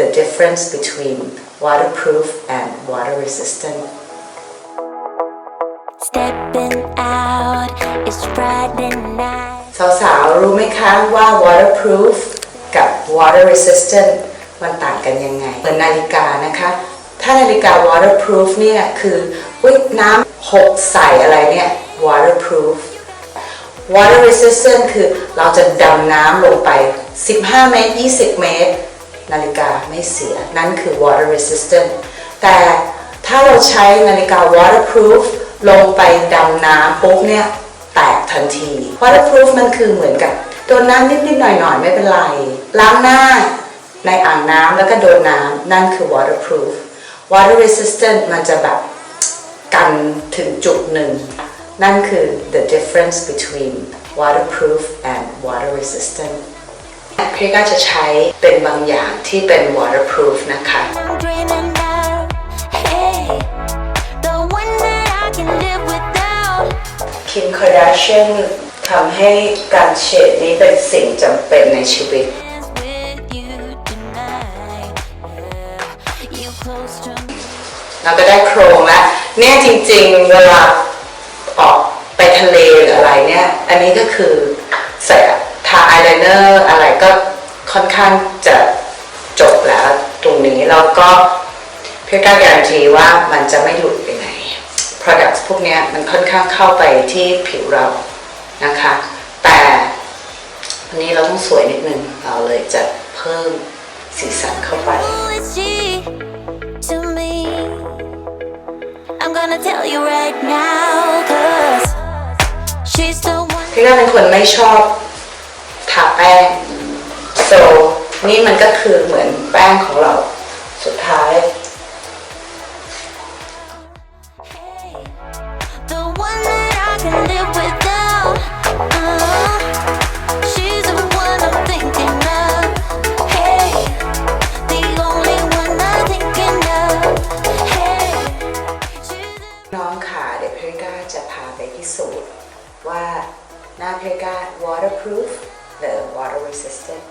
the difference between waterproof and water resistant Stepping out, it's Friday night. สาวๆ รู้ไหมคะว่า waterproof กับ water resistant มันต่างกันยังไง เหมือนนาฬิกานะคะ ถ้านาฬิกา waterproof เนี่ยคืออุ๊ยน้ำหกใส่อะไรเนี่ย waterproof water resistant คือเราจะดำน้ำลงไป 15 เมตร 20 เมตร นาฬิกาไม่เสีย นั่นคือ water resistant แต่ถ้าเราใช้นาฬิกา waterproof ลงไปดำน้ำปุ๊บเนี่ย แตกทันที waterproof มันคือเหมือนกับโดนน้ำนิดๆหน่อยๆ ไม่เป็นไร ล้างหน้าในอ่างน้ำแล้วก็โดนน้ำนั่นคือ waterproof water resistant มันจะแบบกันถึงจุดหนึ่ง นั่นคือ the difference between waterproof and water resistant พี่ก็จะใช้เป็นบางอย่างที่เป็น waterproof นะคะ I'm dreaming out. Hey, the one that I can live without. Kim Kardashian ทำให้การเฉดนี้เป็นสิ่งจำเป็นในชีวิต Dance with you tonight. Yeah, you close to me. เราก็ได้โครงแล้วเนี่ยจริงๆ เวลาออกไปทะเลหรืออะไรเนี่ย อันนี้ก็คือใส่ทาอาย ไลเนอร์อะไรก็ค่อนข้างจะจบแล้วตรงนี้แล้วก็เพื่อการการันตีว่ามันจะไม่หลุดไปไหน products พวกเนี้ยมันค่อนข้างเข้าไปที่ผิวเรานะคะ แต่วันนี้เราต้องสวยนิดนึง เราเลยจะเพิ่มสีสันเข้าไป Who is she to me? I'm gonna tell you right now, cause she's the one. พี่ก็เป็นคนไม่ชอบ ทาแป้งโซนี่มันก็คือเหมือนแป้งของเราสุดท้าย Hey, the one that I can live without. Uh, she's the one I'm thinking of. Hey, the only one I'm thinking of. Hey, she's the น้องค่ะเดี๋ยวพี่ก้าจะพาไปพิสูจน์ว่าหน้าพี่ก้า waterproof หรือ water resistant